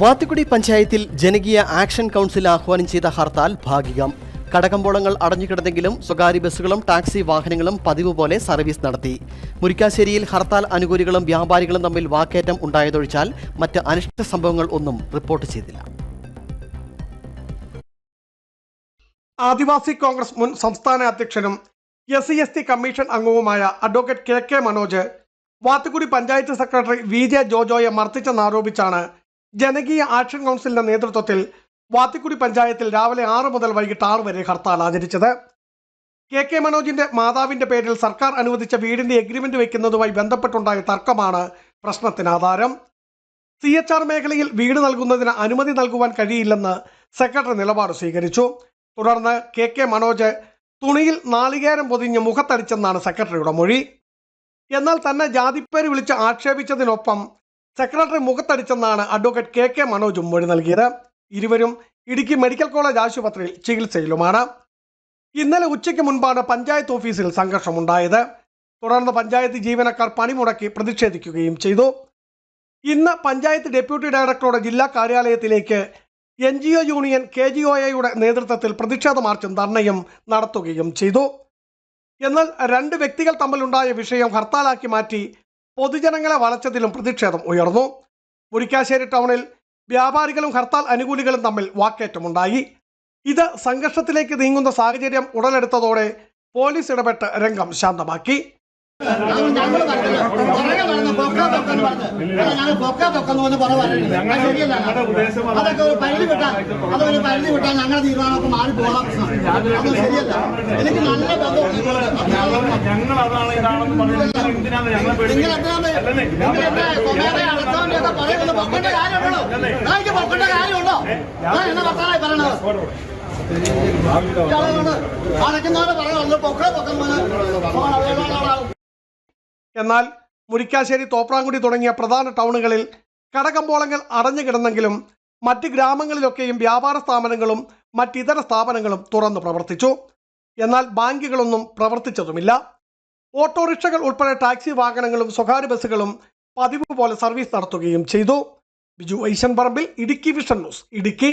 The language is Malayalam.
വാത്തുക്കുടി പഞ്ചായത്തിൽ ജനകീയ ആക്ഷൻ കൗൺസിൽ ആഹ്വാനം ചെയ്ത ഹർത്താൽ ഭാഗികം. കടകമ്പോളങ്ങൾ അടഞ്ഞുകിടന്നെങ്കിലും സ്വകാര്യ ബസ്സുകളും ടാക്സി വാഹനങ്ങളും പതിവ് പോലെ സർവീസ് നടത്തി. മുരിക്കാശ്ശേരിയിൽ ഹർത്താൽ അനുകൂലികളും വ്യാപാരികളും തമ്മിൽ വാക്കേറ്റം ഉണ്ടായതൊഴിച്ചാൽ മറ്റ് അനിഷ്ട സംഭവങ്ങൾ ഒന്നും റിപ്പോർട്ട് ചെയ്തില്ല. ആദിവാസി കോൺഗ്രസ് മുൻ സംസ്ഥാന അധ്യക്ഷനും S C S T commission അംഗവുമായ advocate K K Manoj Vathukkudi panchayat secretary V J ജോജോയെ മർദ്ദിച്ചെന്നാരോപിച്ചാണ് ജനകീയ ആക്ഷൻ കൗൺസിലിന്റെ നേതൃത്വത്തിൽ വാത്തിക്കുടി പഞ്ചായത്തിൽ രാവിലെ ആറ് മുതൽ വൈകിട്ട് ആറ് വരെ ഹർത്താൽ ആചരിച്ചത്. കെ കെ മനോജിന്റെ മാതാവിന്റെ പേരിൽ സർക്കാർ അനുവദിച്ച വീടിന്റെ എഗ്രിമെന്റ് വയ്ക്കുന്നതുമായി ബന്ധപ്പെട്ടുണ്ടായ തർക്കമാണ് പ്രശ്നത്തിന് ആധാരം. സി എച്ച് ആർ മേഖലയിൽ വീട് നൽകുന്നതിന് അനുമതി നൽകുവാൻ കഴിയില്ലെന്ന് സെക്രട്ടറി നിലപാട് സ്വീകരിച്ചു. തുടർന്ന് കെ കെ മനോജ് തുണിയിൽ നാളികേരം പൊതിഞ്ഞ് മുഖത്തടിച്ചെന്നാണ് സെക്രട്ടറിയുടെ മൊഴി. എന്നാൽ തന്നെ ജാതിപ്പേര് വിളിച്ച് ആക്ഷേപിച്ചതിനൊപ്പം സെക്രട്ടറി മുഖത്തടിച്ചെന്നാണ് അഡ്വക്കേറ്റ് കെ കെ മനോജും മൊഴി നൽകിയത്. ഇരുവരും ഇടുക്കി മെഡിക്കൽ കോളേജ് ആശുപത്രിയിൽ ചികിത്സയിലുമാണ്. ഇന്നലെ ഉച്ചയ്ക്ക് മുൻപാണ് പഞ്ചായത്ത് ഓഫീസിൽ സംഘർഷമുണ്ടായത്. തുടർന്ന് പഞ്ചായത്ത് ജീവനക്കാർ പണിമുടക്കി പ്രതിഷേധിക്കുകയും ചെയ്തു. ഇന്ന് പഞ്ചായത്ത് ഡെപ്യൂട്ടി ഡയറക്ടറുടെ ജില്ലാ കാര്യാലയത്തിലേക്ക് N G O union K G O എയുടെ നേതൃത്വത്തിൽ പ്രതിഷേധ മാർച്ചും ധർണയും നടത്തുകയും ചെയ്തു. എന്നാൽ രണ്ട് വ്യക്തികൾ തമ്മിലുണ്ടായ വിഷയം ഹർത്താലാക്കി മാറ്റി പൊതുജനങ്ങളെ വളച്ചതിലും പ്രതിഷേധം ഉയർന്നു. മുരിക്കാശ്ശേരി ടൗണിൽ വ്യാപാരികളും ഹർത്താൽ അനുകൂലികളും തമ്മിൽ വാക്കേറ്റമുണ്ടായി. ഇത് സംഘർഷത്തിലേക്ക് നീങ്ങുന്ന സാഹചര്യം ഉടലെടുത്തതോടെ പോലീസ് ഇടപെട്ട് രംഗം ശാന്തമാക്കി. ഞങ്ങൾ പറഞ്ഞില്ല പുറകെ നടന്ന് പൊക്ക പൊക്കെന്ന് പറഞ്ഞ്. ഞങ്ങൾ പൊക്ക പൊക്കെന്ന് പറഞ്ഞ് പുറകെ പറഞ്ഞില്ല അത് ശരിയല്ല. അതൊക്കെ ഒരു പരിധി വിട്ടാൽ അതൊരു പരിധി വിട്ടാൽ ഞങ്ങളുടെ തീരുമാനമൊക്കെ മാറി പോകാൻ അത് ശരിയല്ല. എനിക്ക് നല്ല അടച്ചവന്റെയൊക്കെ പറയുന്നത്. പൊക്കേണ്ട കാര്യമുണ്ടോ എനിക്ക് പൊക്കേണ്ട കാര്യമുണ്ടോ ഞാൻ എന്നെ വർത്താനായി പറയണത്? ഇയാളോട് അടയ്ക്കുന്നവരെ പറയുന്നത് പൊക്ക എന്നാൽ മുരിക്കാശ്ശേരി തോപ്രാങ്കുടി തുടങ്ങിയ പ്രധാന ടൗണുകളിൽ കടകമ്പോളങ്ങൾ അടഞ്ഞു കിടന്നെങ്കിലും മറ്റ് ഗ്രാമങ്ങളിലൊക്കെയും വ്യാപാര സ്ഥാപനങ്ങളും മറ്റിതര സ്ഥാപനങ്ങളും തുറന്നു പ്രവർത്തിച്ചു. എന്നാൽ ബാങ്കുകളൊന്നും പ്രവർത്തിച്ചതുമില്ല. ഓട്ടോറിക്ഷകൾ ഉൾപ്പെടെ ടാക്സി വാഹനങ്ങളും സ്വകാര്യ ബസ്സുകളും പതിവ് പോലെ സർവീസ് നടത്തുകയും ചെയ്തു. Biju Aishan Parambil Idukki vision news Idukki.